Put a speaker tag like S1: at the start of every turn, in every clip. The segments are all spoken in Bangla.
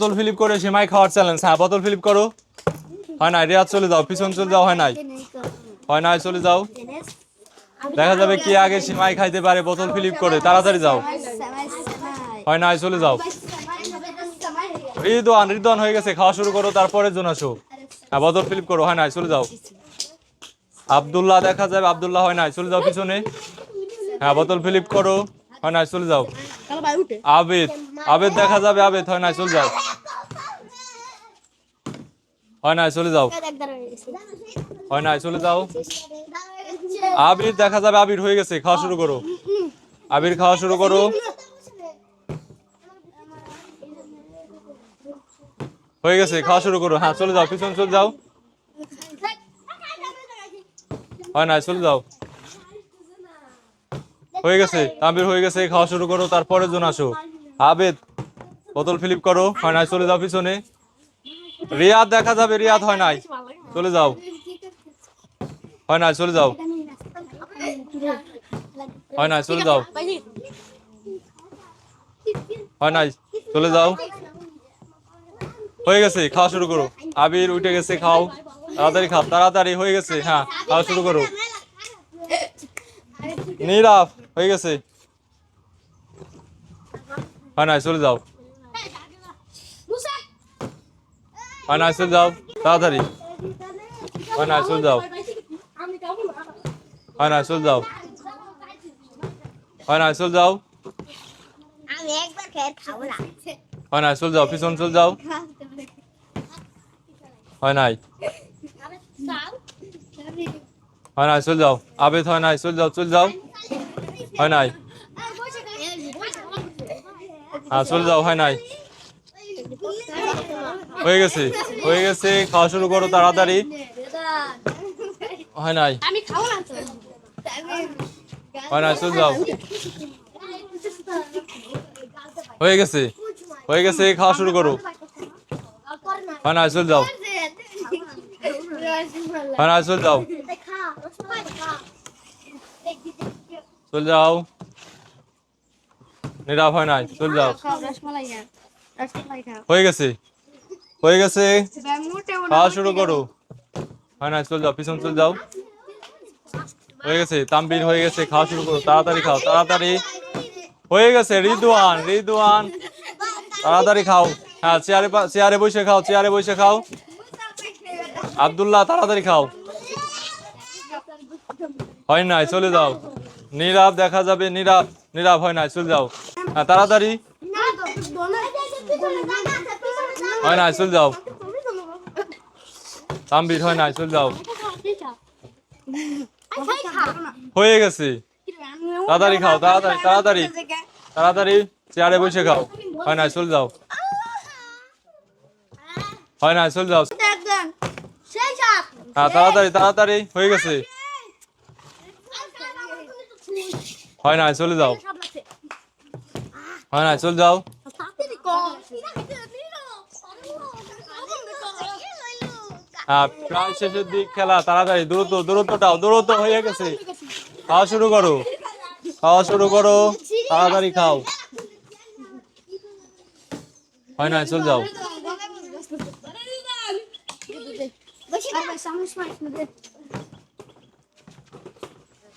S1: বোতল ফিলিপ করে সেমাই খাওয়ার চ্যালেঞ্জ হ্যাঁ বোতল ফিলিপ করো। হয় নাই রিয়াজ চলে যাও পিছন চলে যাও হয় নাই। হয় নাই চলে যাও। দেখা যাবে কি আগে সেমাই খাইতে পারে বোতল ফিলিপ করে। তাড়াতাড়ি যাও। হয় নাই চলে যাও। রিদওয়ান রিদওয়ান হয়ে গেছে খাওয়া শুরু করো তারপরে জন আসো। হ্যাঁ বোতল ফিলিপ করো হয় নাই চলে যাও। আব্দুল্লাহ দেখা যাবে আব্দুল্লাহ হয় নাই চলে যাও পিছনে। হ্যাঁ বোতল ফিলিপ করো হয় নাই চলে যাও। আবেদ আবেদ দেখা যাবে আবেদ হয় নাই চলে যাও। হয় নাই চলে যাও। হয় নাই চলে যাও। আবির দেখা যাবে আবির হয়ে গেছে খাওয়া শুরু করো। আবির খাওয়া শুরু করো। হয়ে গেছে খাওয়া শুরু করো। হ্যাঁ চলে যাও পিছন চলে যাও। হয় নাই চলে যাও। হয়ে গেছে তাম্বির হয়ে গেছে খাওয়া শুরু করো তারপরের জন আসো। আবেদ বোতল ফিলিপ করো। হয় নাই চলে যাও পিছনে। রিয়াদ দেখা যাবে, রিয়াদ হয় নাই। চলে যাও। হয় নাই, চলে যাও। হয় নাই, চলে যাও। হয় নাই, চলে যাও। হয়ে গেছে, খাওয়া শুরু করো। আবির উঠে গেছে, খাও। তাড়াতাড়ি খাও, তাড়াতাড়ি, হয়ে গেছে হ্যাঁ খাওয়া শুরু করো। নীরব হয়ে গেছে। হয় নাই, চলে যাও। হয় নাই চলে যাও তাড়াতাড়ি হয় নাই চলে যাও হয় নাই চলে যাও হয় নাই চলে যাও
S2: আমি একবার খেয়ে খাব না।
S1: হয় নাই চলে যাও পিছন চলে যাও হয় নাই হয় নাই চলে যাও আবেদ হয় নাই চলে যাও চলে যাও হয় নাই হ্যাঁ চলে যাও হয় নাই হয়ে গেছে হয়ে গেছে খাওয়া শুরু করো তাড়াতাড়ি। হয় নাই? হয় নাই চলে যাও। হয়ে গেছে হয়ে গেছে খাওয়া শুরু করো। হয় নাই চলে যাও। হয় নাই চলে যাও। চলে যাও। নীরব হয় নাই চলে যাও। হয়ে গেছে। হয়ে গেছে। খাওয়া শুরু করো। হয় নাই চলে যাও পিছন চলে যাও। হয়ে গেছে তাম্বির হয়ে গেছে খাওয়া শুরু করো। তাড়াতাড়ি খাও তাড়াতাড়ি। হয়ে গেছে রিদওয়ান রিদওয়ান। তাড়াতাড়ি খাও। হ্যাঁ চেয়ারে পা- চেয়ারে বসে খাও চেয়ারে বসে খাও। আব্দুল্লাহ তাড়াতাড়ি খাও। হয় নাই চলে যাও। নীরব দেখা যাবে নীরব নীরব হয় নাই চলে যাও। হ্যাঁ তাড়াতাড়ি। হয় নাই চলে যাও তাম্বির হয় নাই চলে যাও হয়ে গেছে তাড়াতাড়ি খাও তাড়াতাড়ি তাড়াতাড়ি তাড়াতাড়ি চেয়ারে বসে খাও হয় নাই চলে যাও হয় নাই চলে যাও হ্যাঁ তাড়াতাড়ি তাড়াতাড়ি হয়ে গেছে হয় নাই চলে যাও হয় নাই চলে যাও প্রায় শেষের দিক খেলা, তাড়াতাড়ি, দ্রুত, দ্রুতটাও, দ্রুত হয়ে গেছে। খাওয়া শুরু করো। খাওয়া শুরু করো। তাড়াতাড়ি খাও। হয় নাই, চলে যাও।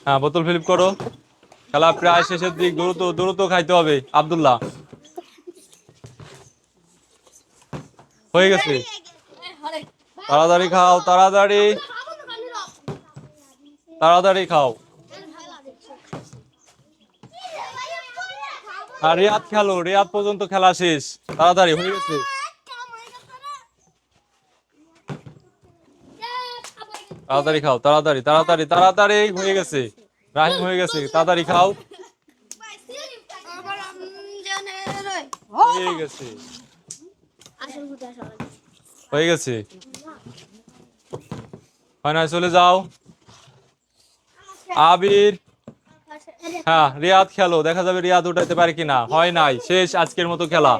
S1: হ্যাঁ বোতল ফিলিপ করো। খেলা প্রায় শেষের দিক, দ্রুত দ্রুত খাইতে হবে। আব্দুল্লাহ। হয়ে গেছে। তাড়াতাড়ি খাও, তাড়াতাড়ি। তাড়াতাড়ি খাও। আর রিয়াদ খেলো, রিয়াদ পর্যন্ত খেলা শেষ। তাড়াতাড়ি, হয়ে গেছে। তাড়াতাড়ি খাও, তাড়াতাড়ি তাড়াতাড়ি তাড়াতাড়ি, হয়ে গেছে। রাহিম, হয়ে গেছে। তাড়াতাড়ি খাও। হয়ে গেছে। হয়ে গেছে। হয় চলে যাও। আবির। হ্যাঁ রিয়াদ খেলো। দেখা যাবে রিয়াদ উঠাইতে পারে কিনা। হয় নাই। শেষ আজকের মতো খেলা।